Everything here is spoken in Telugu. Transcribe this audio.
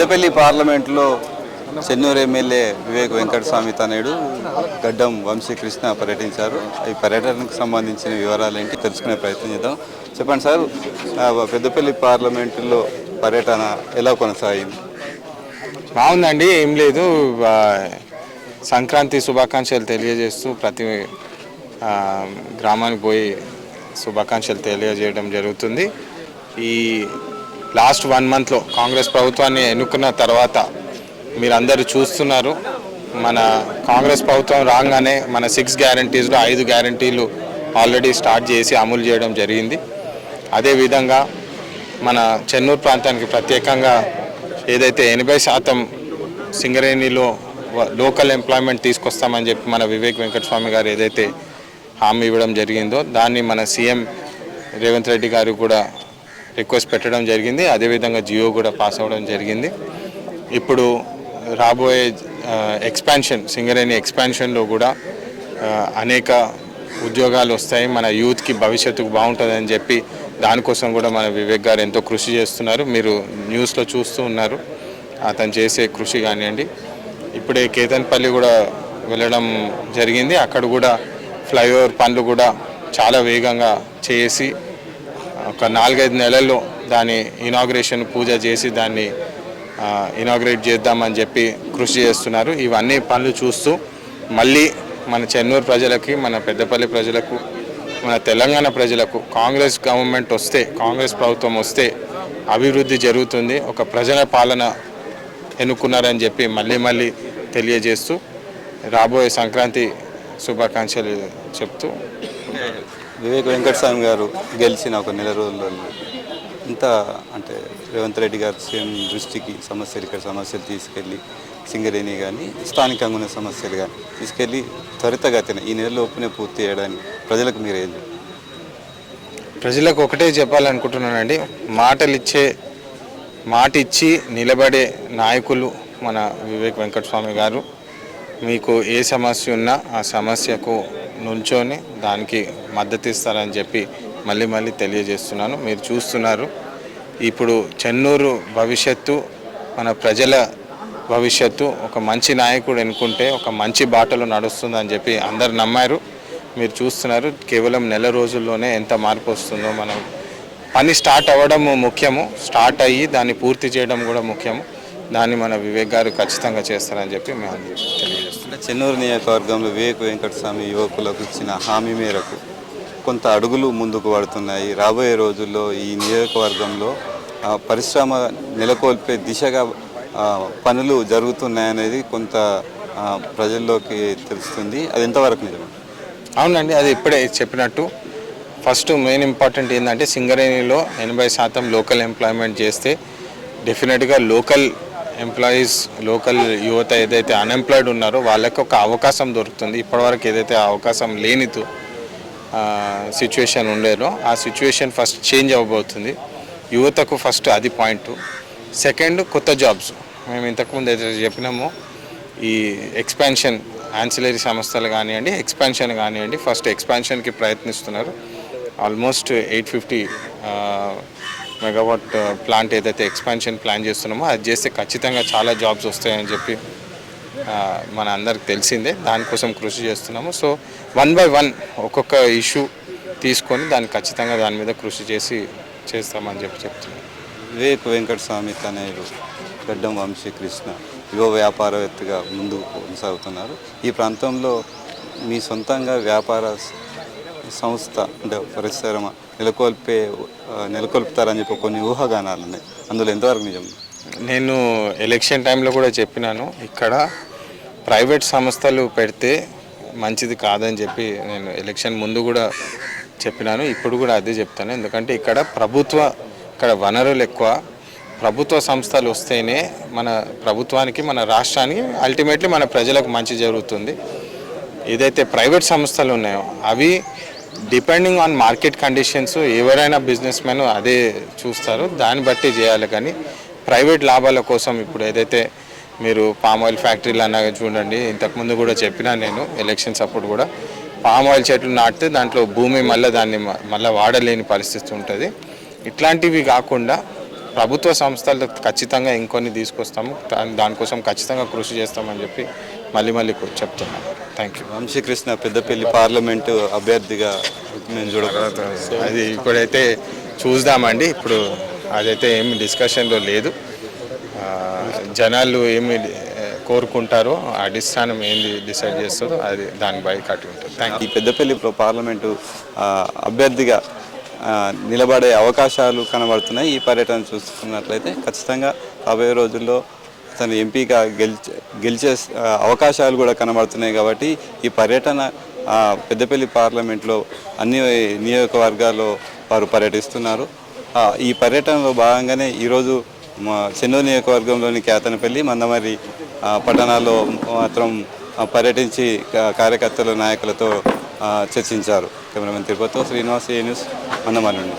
పెద్దపల్లి పార్లమెంట్లో చెన్నూరు ఎమ్మెల్యే వివేక్ వెంకటస్వామి తనయుడు గడ్డం వంశీకృష్ణ పర్యటించారు. ఈ పర్యటనకు సంబంధించిన వివరాలు ఏంటి తెలుసుకునే ప్రయత్నం చేద్దాం. చెప్పండి సార్ పెద్దపల్లి పార్లమెంటులో పర్యటన ఎలా కొనసాగింది? బాగుందండి ఏం లేదు. సంక్రాంతి శుభాకాంక్షలు తెలియజేస్తూ ప్రతి గ్రామానికి పోయి శుభాకాంక్షలు తెలియజేయడం జరుగుతుంది. ఈ లాస్ట్ వన్ మంత్లో కాంగ్రెస్ ప్రభుత్వాన్ని ఎన్నుకున్న తర్వాత మీరందరూ చూస్తున్నారు మన కాంగ్రెస్ ప్రభుత్వం రాగానే మన సిక్స్ గ్యారంటీస్లో ఐదు గ్యారంటీలు ఆల్రెడీ స్టార్ట్ చేసి అమలు చేయడం జరిగింది. అదేవిధంగా మన చెన్నూరు ప్రాంతానికి ప్రత్యేకంగా ఏదైతే ఎనభై శాతం సింగరేణిలో లోకల్ ఎంప్లాయ్మెంట్ తీసుకొస్తామని చెప్పి మన వివేక్ వెంకటస్వామి గారు ఏదైతే హామీ ఇవ్వడం జరిగిందో దాన్ని మన సీఎం రేవంత్ రెడ్డి గారు కూడా రిక్వెస్ట్ పెట్టడం జరిగింది. అదేవిధంగా జియో కూడా పాస్ అవ్వడం జరిగింది. ఇప్పుడు రాబోయే ఎక్స్పాన్షన్ సింగరేణి ఎక్స్పాన్షన్లో కూడా అనేక ఉద్యోగాలు వస్తాయి. మన యూత్కి భవిష్యత్తుకు బాగుంటుందని చెప్పి దానికోసం కూడా మన వివేక్ గారు ఎంతో కృషి చేస్తున్నారు. మీరు న్యూస్లో చూస్తూ ఉన్నారు. అతను చేసే కృషి కానివ్వండి. ఇప్పుడే కేతన్పల్లి కూడా వెళ్ళడం జరిగింది. అక్కడ కూడా ఫ్లైఓవర్ పనులు కూడా చాలా వేగంగా చేసి ఒక నాలుగైదు నెలల్లో దాని ఇనాగ్రేషన్ పూజ చేసి దాన్ని ఇనాగ్రేట్ చేద్దామని చెప్పి కృషి చేస్తున్నారు. ఇవన్నీ పనులు చూస్తూ మళ్ళీ మన చెన్నూరు ప్రజలకి మన పెద్దపల్లి ప్రజలకు మన తెలంగాణ ప్రజలకు కాంగ్రెస్ గవర్నమెంట్ వస్తే కాంగ్రెస్ ప్రభుత్వం వస్తే అభివృద్ధి జరుగుతుంది. ఒక ప్రజల పాలన ఎన్నుకున్నారని చెప్పి మళ్ళీ మళ్ళీ తెలియజేస్తూ రాబోయే సంక్రాంతి శుభాకాంక్షలు చెప్తూ వివేక్ వెంకటస్వామి గారు గెలిచిన ఒక నెల రోజుల్లో ఇంత అంటే రేవంత్ రెడ్డి గారు సీఎం దృష్టికి సమస్యలు ఇక్కడ సమస్యలు తీసుకెళ్ళి సింగరేణి కానీ స్థానికంగా ఉన్న సమస్యలు కానీ తీసుకెళ్ళి త్వరితగతిన ఈ నెలలోపునే పూర్తి చేయడానికి ప్రజలకు మీరు ఏం ప్రజలకు ఒకటే చెప్పాలనుకుంటున్నానండి. మాటలు ఇచ్చే మాట ఇచ్చి నిలబడే నాయకులు మన వివేక్ వెంకటస్వామి గారు. మీకు ఏ సమస్య ఉన్నా ఆ సమస్యకు నుంచొని దానికి మద్దతు ఇస్తారని చెప్పి మళ్ళీ మళ్ళీ తెలియజేస్తున్నాను. మీరు చూస్తున్నారు. ఇప్పుడు చెన్నూరు భవిష్యత్తు మన ప్రజల భవిష్యత్తు ఒక మంచి నాయకుడు ఎన్నుకుంటే ఒక మంచి బాటలో నడుస్తుందని చెప్పి అందరు నమ్మారు. మీరు చూస్తున్నారు కేవలం నెల రోజుల్లోనే ఎంత మార్పు వస్తుందో మనం. పని స్టార్ట్ అవ్వడం ముఖ్యము. స్టార్ట్ అయ్యి దాన్ని పూర్తి చేయడం కూడా ముఖ్యము. దాన్ని మన వివేక్ గారు ఖచ్చితంగా చేస్తారని చెప్పి మేము తెలియదు అంటే చెన్నూరు నియోజకవర్గంలో వివేక్ వెంకటస్వామి యువకులకు ఇచ్చిన హామీ మేరకు కొంత అడుగులు ముందుకు పడుతున్నాయి. రాబోయే రోజుల్లో ఈ నియోజకవర్గంలో పరిశ్రమ నెలకొల్పే దిశగా పనులు జరుగుతున్నాయనేది కొంత ప్రజల్లోకి తెలుస్తుంది. అది ఎంతవరకు నిజం? అవునండి అది ఇప్పుడే చెప్పినట్టు. ఫస్ట్ మెయిన్ ఇంపార్టెంట్ ఏంటంటే సింగరేణిలో ఎనభై శాతం లోకల్ ఎంప్లాయ్మెంట్ చేస్తే డెఫినెట్గా లోకల్ ఎంప్లాయీస్ లోకల్ యువత ఏదైతే అన్ఎంప్లాయిడ్ ఉన్నారో వాళ్ళకి ఒక అవకాశం దొరుకుతుంది. ఇప్పటివరకు ఏదైతే అవకాశం లేనితో సిచ్యువేషన్ ఉండేదో ఆ సిచ్యువేషన్ ఫస్ట్ చేంజ్ అవ్వబోతుంది. యువతకు ఫస్ట్ అది పాయింట్ సెకండ్ కొత్త జాబ్స్ మేము ఇంతకుముందు ఏదైతే చెప్పినామో ఈ ఎక్స్పాన్షన్ ఆన్సిలరీ సంస్థలు కానివ్వండి ఎక్స్పాన్షన్ కానివ్వండి ఫస్ట్ ఎక్స్పాన్షన్కి ప్రయత్నిస్తున్నారు. Almost eight fifty megawatt plant ఏదైతే ఎక్స్పాన్షన్ ప్లాన్ చేస్తున్నామో అది చేస్తే ఖచ్చితంగా చాలా జాబ్స్ వస్తాయని చెప్పి మన అందరికి తెలిసిందే. దానికోసం కృషి చేస్తున్నాము. సో వన్ బై వన్ ఒక్కొక్క ఇష్యూ తీసుకొని దాన్ని ఖచ్చితంగా దాని మీద కృషి చేసి చేస్తామని చెప్పి చెప్తున్నాను వివేక్ వెంకటస్వామి తనయుడు గడ్డం వంశీ కృష్ణ యువ వ్యాపారవేత్తగా ముందుకు కొనసాగుతున్నారు. ఈ ప్రాంతంలో మీ సొంతంగా వ్యాపార సంస్థ అంటే పరిశ్రమ నెలకొల్పే నెలకొల్పుతారని చెప్పి కొన్ని ఊహాగానాలు ఉన్నాయి. అందులో ఎంతవరకు నిజం? నేను ఎలక్షన్ టైంలో కూడా చెప్పినాను ఇక్కడ ప్రైవేట్ సంస్థలు పెడితే మంచిది కాదని చెప్పి నేను ఎలక్షన్ ముందు కూడా చెప్పినాను ఇప్పుడు కూడా అదే చెప్తాను. ఎందుకంటే ఇక్కడ ప్రభుత్వ ఇక్కడ వనరులు ఎక్కువ. ప్రభుత్వ సంస్థలు వస్తేనే మన ప్రభుత్వానికి మన రాష్ట్రానికి అల్టిమేట్లీ మన ప్రజలకు మంచి జరుగుతుంది. ఏదైతే ప్రైవేట్ సంస్థలు ఉన్నాయో అవి డిపెండింగ్ ఆన్ మార్కెట్ కండిషన్స్ ఎవరైనా బిజినెస్ మెన్ అదే చూస్తారు. దాన్ని బట్టి చేయాలి కానీ ప్రైవేట్ లాభాల కోసం ఇప్పుడు ఏదైతే మీరు పామ్ ఆయిల్ ఫ్యాక్టరీలు అన్నా చూడండి ఇంతకుముందు కూడా చెప్పినా నేను ఎలక్షన్స్ అప్పుడు కూడా పామ్ ఆయిల్ చెట్లు నాటితే దాంట్లో భూమి మళ్ళీ దాన్ని మ- మళ్ళీ వాడలేని పరిస్థితి ఉంటుంది. ఇట్లాంటివి కాకుండా ప్రభుత్వ సంస్థలు ఖచ్చితంగా ఇంకొన్ని తీసుకొస్తాము. దాని దానికోసం ఖచ్చితంగా కృషి చేస్తామని చెప్పి మళ్ళీ మళ్ళీ చెప్తున్నాను thank you Vamsikrishna Peddapalli parliament అభ్యర్థిగా మేము చూడగలుగుతాం అది ఇప్పుడైతే చూద్దామండి. ఇప్పుడు అదైతే ఏమి డిస్కషన్లో లేదు. జనాలు ఏమి ఆ, కోరుకుంటారో అధిష్టానం ఏంది డిసైడ్ చేస్తారో అది దాని బై కట్టి ఉంటుంది. థ్యాంక్ ఈ పెద్దపల్లి పార్లమెంటు అభ్యర్థిగా నిలబడే అవకాశాలు కనబడుతున్నాయి. ఈ పర్యటన చూసుకున్నట్లయితే ఖచ్చితంగా రాబోయే రోజుల్లో తను ఎంపీగా గెలిచే గెలిచే అవకాశాలు కూడా కనబడుతున్నాయి కాబట్టి ఈ పర్యటన పెద్దపల్లి పార్లమెంట్లో అన్ని నియోజకవర్గాల్లో వారు పర్యటిస్తున్నారు. ఈ పర్యటనలో భాగంగానే ఈరోజు మా చెన్నూరు నియోజకవర్గంలోని కేతనపల్లి మందమరి పట్టణాల్లో మాత్రం పర్యటించి కార్యకర్తల కార్యకర్తలు నాయకులతో చర్చించారు. కెమెరామెన్ తిరుపతితో శ్రీనివాస్ ఏ న్యూస్ మందమరి నుండి.